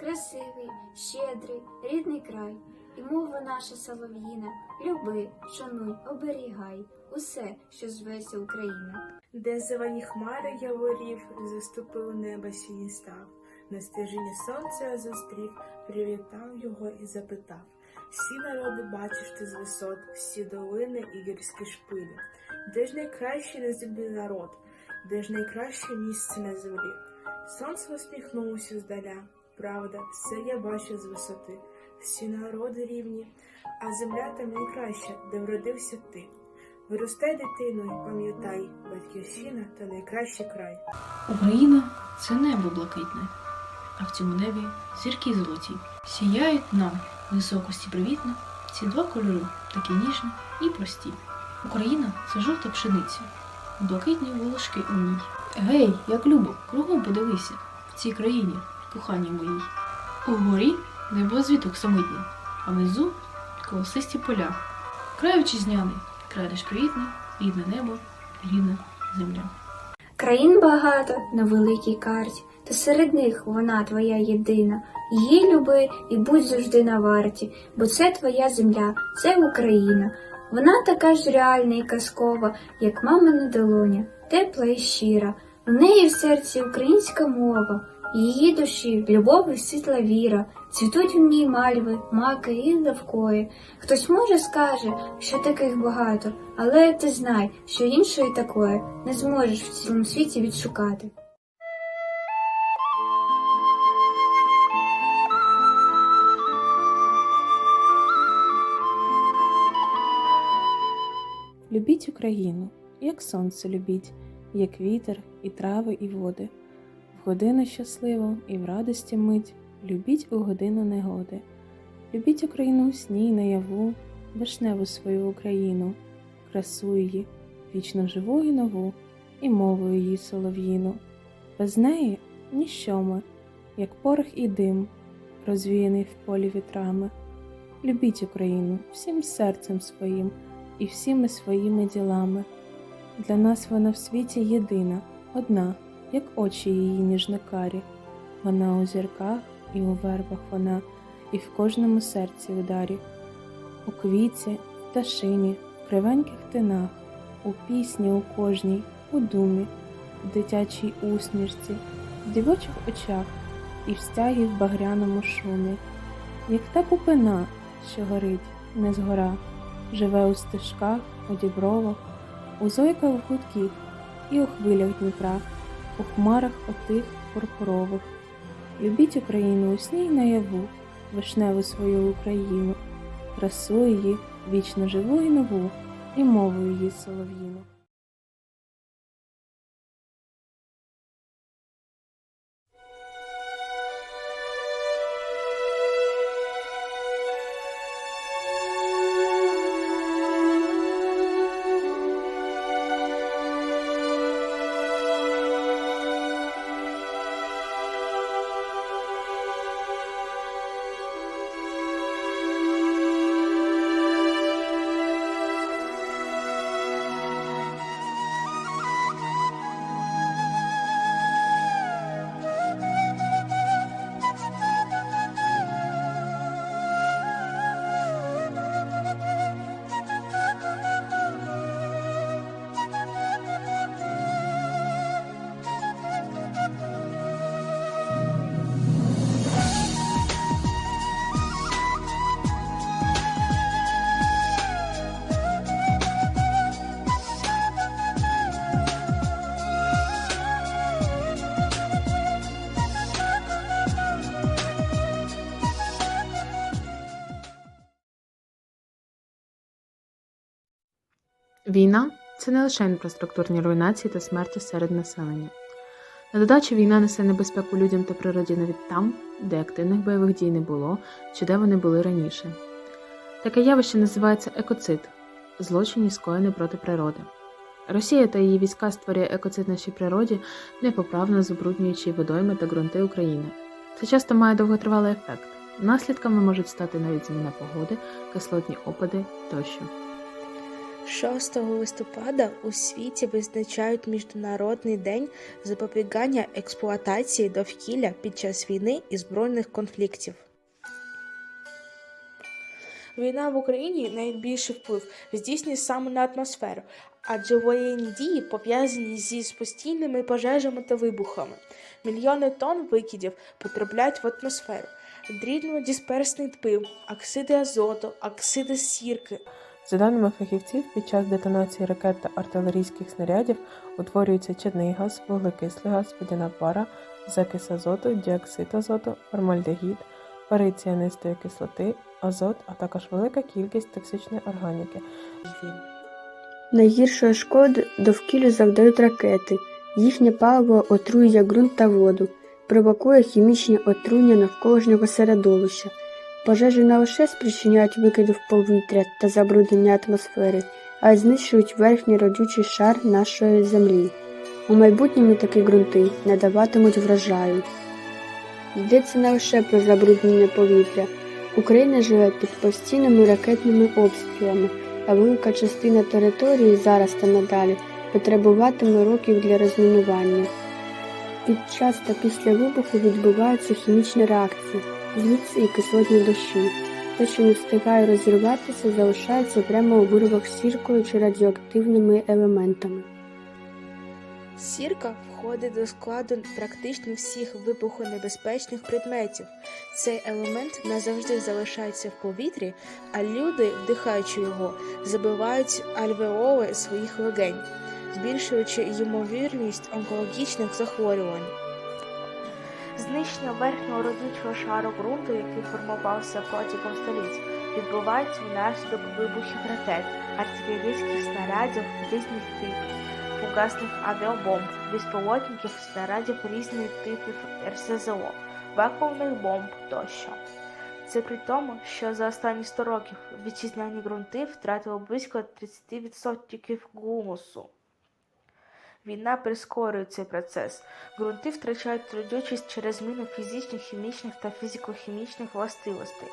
красивий, щедрий, рідний край. І мова наша солов'їна, люби, шануй, оберігай усе, що зветься Україна. Де зелені хмари яворів, заступив небо сіній став. На стежині сонця я зустрів, привітав його і запитав. Всі народи бачиш ти з висот, всі долини і гірські шпилі. Де ж найкращий на землі народ, де ж найкраще місце на землі? Сонце усміхнулося здаля. Правда, все я бачу з висоти. Всі народи рівні, а земля там найкраща, де вродився ти. Виростай дитиною, пам'ятай, батьківщина та найкращий край. Україна це небо блакитне, а в цьому небі зірки золоті. Сіяють нам високості привітно ці два кольори, такі ніжні і прості. Україна це жовта пшениця, блакитні волошки у ній. Гей, як любо, кругом подивися в цій країні, коханій моїй. Угорі небо звіток самитний, а внизу колосисті поля. Край вітчизняний, край наш привітний, рідне небо, рідна земля. Країн багато на великій карті, та серед них вона твоя єдина. Її люби і будь завжди на варті, бо це твоя земля, це Україна. Вона така ж реальна і казкова, як мамина долоня, тепла і щира. У неї в серці українська мова, її душі любов і світла віра, цвітуть в ній мальви, маки і левкої. Хтось може скаже, що таких багато, але ти знай, що іншої такої не зможеш в цілому світі відшукати. Любіть Україну, як сонце любіть, як вітер, і трави, і води. Годину щасливу і в радості мить любіть у годину негоди. Любіть Україну у сні й наяву, вишневу свою Україну, красу її, вічно живу і нову, і мову її солов'їну. Без неї ніщо ми, як порох і дим, розвіяний в полі вітрами. Любіть Україну всім серцем своїм і всіми своїми ділами. Для нас вона в світі єдина, одна, як очі її ніжнокарі. Вона у зірках і у вербах вона, і в кожному серці ударі, у квіті, в пташині, в кривеньких тинах, у пісні у кожній, у думі, в дитячій усмішці, в дівочих очах і в стягі в багряному шумі, як та купина, що горить, не згора живе у стежках, у дібровах, у зойках гудків і у хвилях Дніпра, у хмарах отих пурпурових. Любіть Україну у сні й наяву, вишневу свою Україну, красу її, вічно живу і нову, і мову її солов'їну. Війна це не лише інфраструктурні руйнації та смерті серед населення. На додачу війна несе небезпеку людям та природі навіть там, де активних бойових дій не було чи де вони були раніше. Таке явище називається екоцид злочин, скоєний проти природи. Росія та її війська створює екоцид нашій природі, непоправно забруднюючи водойми та ґрунти України. Це часто має довготривалий ефект. Наслідками можуть стати навіть зміна погоди, кислотні опади тощо. 6 листопада у світі визначають Міжнародний день запобігання експлуатації довкілля під час війни і збройних конфліктів. Війна в Україні найбільший вплив здійснює саме на атмосферу, адже воєнні дії пов'язані зі постійними пожежами та вибухами. Мільйони тонн викидів потрапляють в атмосферу. Дрібно-дисперсний пил, оксиди азоту, оксиди сірки, За даними фахівців, під час детонації ракет та артилерійських снарядів утворюється чадний газ, вуглекислий газ, водяна пара, закис азоту, діоксид азоту, формальдегід, пари ціанистої кислоти, азот, а також велика кількість токсичної органіки. Найгіршої шкоди довкіллю завдають ракети. Їхнє паливо отруює ґрунт та воду, провокує хімічні отруєння навколишнього середовища. Пожежі не лише спричиняють викиди в повітря та забруднення атмосфери, а й знищують верхній родючий шар нашої землі. У майбутньому такі ґрунти не даватимуть врожаю. Йдеться не лише про забруднення повітря. Україна живе під постійними ракетними обстрілами, а велика частина території зараз та надалі потребуватиме років для розмінування. Під час та після вибуху відбуваються хімічні реакції, звідси і кислотні дощі. Те, що не встигає розірватися, залишається прямо у вирвах з сіркою чи радіоактивними елементами. Сірка входить до складу практично всіх вибухонебезпечних предметів. Цей елемент назавжди залишається в повітрі, а люди, вдихаючи його, забивають альвеоли своїх легень, збільшуючи ймовірність онкологічних захворювань. Знищення верхнього родючого шару ґрунту, який формувався протягом століть, відбувається внаслідок вибухів ракет, артилерійських снарядів різних типів фугасних авіабомб, безпілотників, снарядів різних типів РСЗО, вакуумних бомб тощо. Це при тому, що за останні 100 років вітчизняні ґрунти втратили близько 30% гумусу. Війна прискорює цей процес. Ґрунти втрачають родючість через зміну фізичних, хімічних та фізико-хімічних властивостей.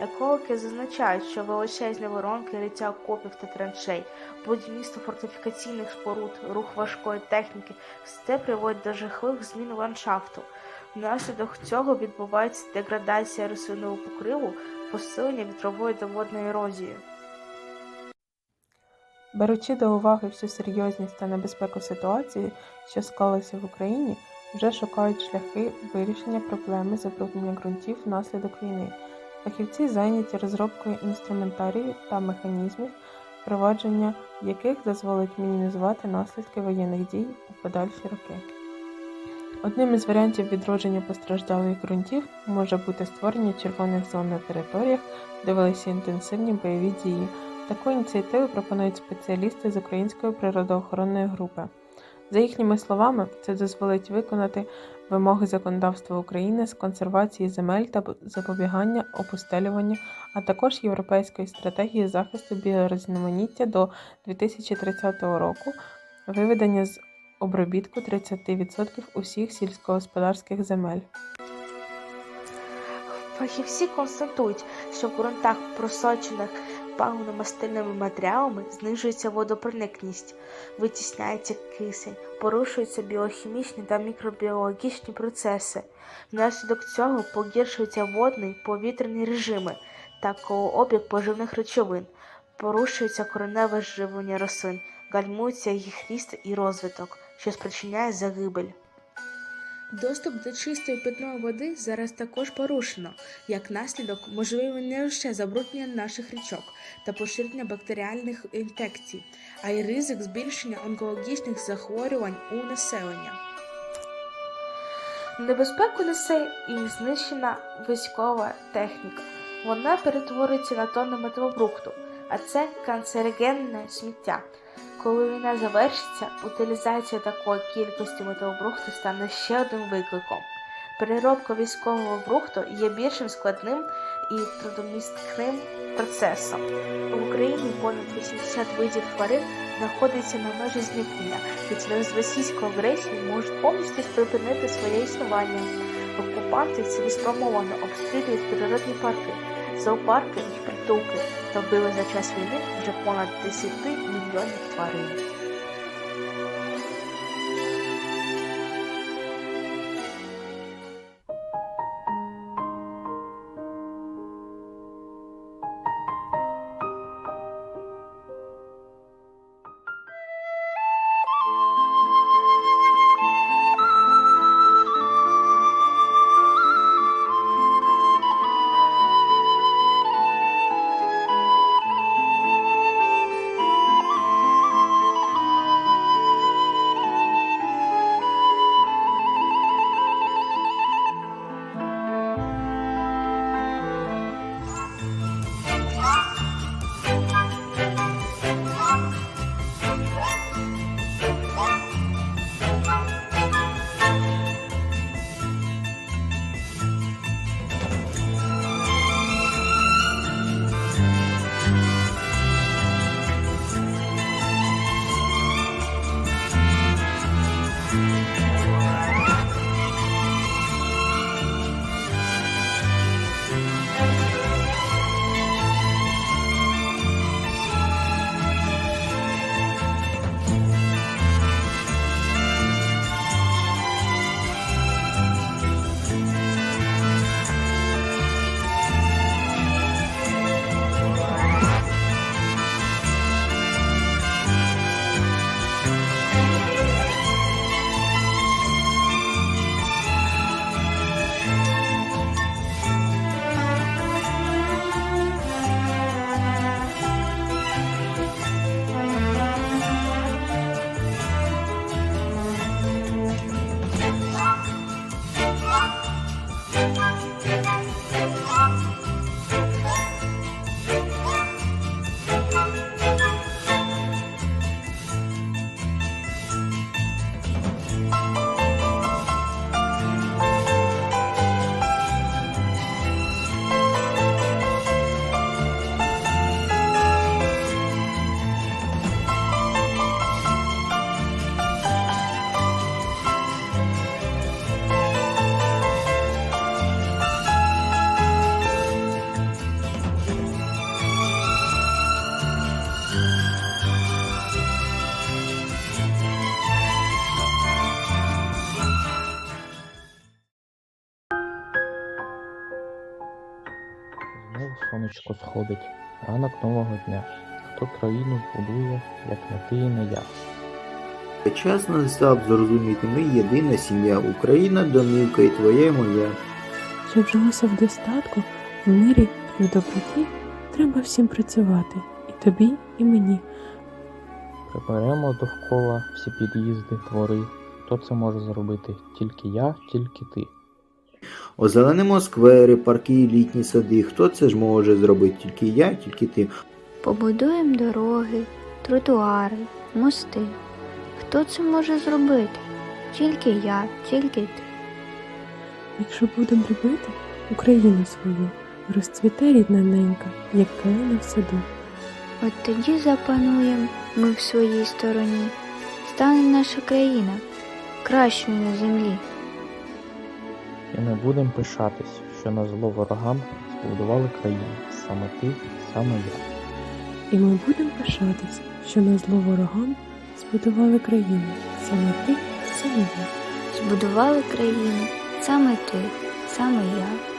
Екологи зазначають, що величезні воронки, риття окопів та траншей, будівництво фортифікаційних споруд, рух важкої техніки все приводить до жахливих змін ландшафту. Внаслідок цього відбувається деградація рослинного покриву, посилення вітрової та водної ерозії. Беручи до уваги всю серйозність та небезпеку ситуації, що склалася в Україні, вже шукають шляхи вирішення проблеми забруднення ґрунтів внаслідок війни. Фахівці зайняті розробкою інструментарію та механізмів, впровадження яких дозволить мінімізувати наслідки воєнних дій у подальші роки. Одним із варіантів відродження постраждалих ґрунтів може бути створення червоних зон на територіях, де велися інтенсивні бойові дії. Таку ініціативу пропонують спеціалісти з Української природоохоронної групи. За їхніми словами, це дозволить виконати вимоги законодавства України з консервації земель та запобігання опустелюванню, а також Європейської стратегії захисту біорізноманіття до 2030 року, виведення з обробітку 30% усіх сільськогосподарських земель. Фахівці констатують, що в ґрунтах, просочених паливно-мастильними матеріалами, знижується водопроникність, витісняється кисень, порушуються біохімічні та мікробіологічні процеси. Внаслідок цього погіршуються водний повітряні режими та обіг поживних речовин, порушується кореневе живлення рослин, гальмується їх ріст і розвиток, що спричиняє загибель. Доступ до чистої питної води зараз також порушено. Як наслідок, можливе не лише забруднення наших річок та поширення бактеріальних інфекцій, а й ризик збільшення онкологічних захворювань у населення. Небезпеку несе і знищена військова техніка. Вона перетворюється на тонни металобрухту, а це канцерогенне сміття. Коли війна завершиться, утилізація такої кількості металобрухту стане ще одним викликом. Переробка військового брухту є більшим складним і трудомісткним процесом. В Україні понад 80 видів тварин знаходиться на межі зникнення і через російську агресію можуть повністю припинити своє існування. Окупанти цілеспрямовано обстрілюють природні парки, зоопарки і притулки та вбили за час війни вже понад 10 мільйонів тварин. Сонечко сходить, ранок нового дня. Хто країну збудує, як не ти і не я. Час настав зрозуміти, ми єдина сім'я, Україна, домівка і твоя і моя. Щоб жилося в достатку, в мирі і в доброті, треба всім працювати. І тобі, і мені. Приберемо довкола всі під'їзди, двори. Хто це може зробити? Тільки я, тільки ти. Озеленимо сквери, парки і літні сади. Хто це ж може зробити? Тільки я, тільки ти. Побудуємо дороги, тротуари, мости. Хто це може зробити? Тільки я, тільки ти. Якщо будемо любити Україну свою, розцвіте рідна ненька, як калина в саду. От тоді запануємо ми в своїй стороні. Стане наша країна кращою на землі. І ми будемо пишатись, що на зло ворогам збудували країну. Саме ти, саме я. І ми будемо пишатись, що на зло ворогам збудували країну. Саме ти, саме я. Збудували країну саме ти, саме я.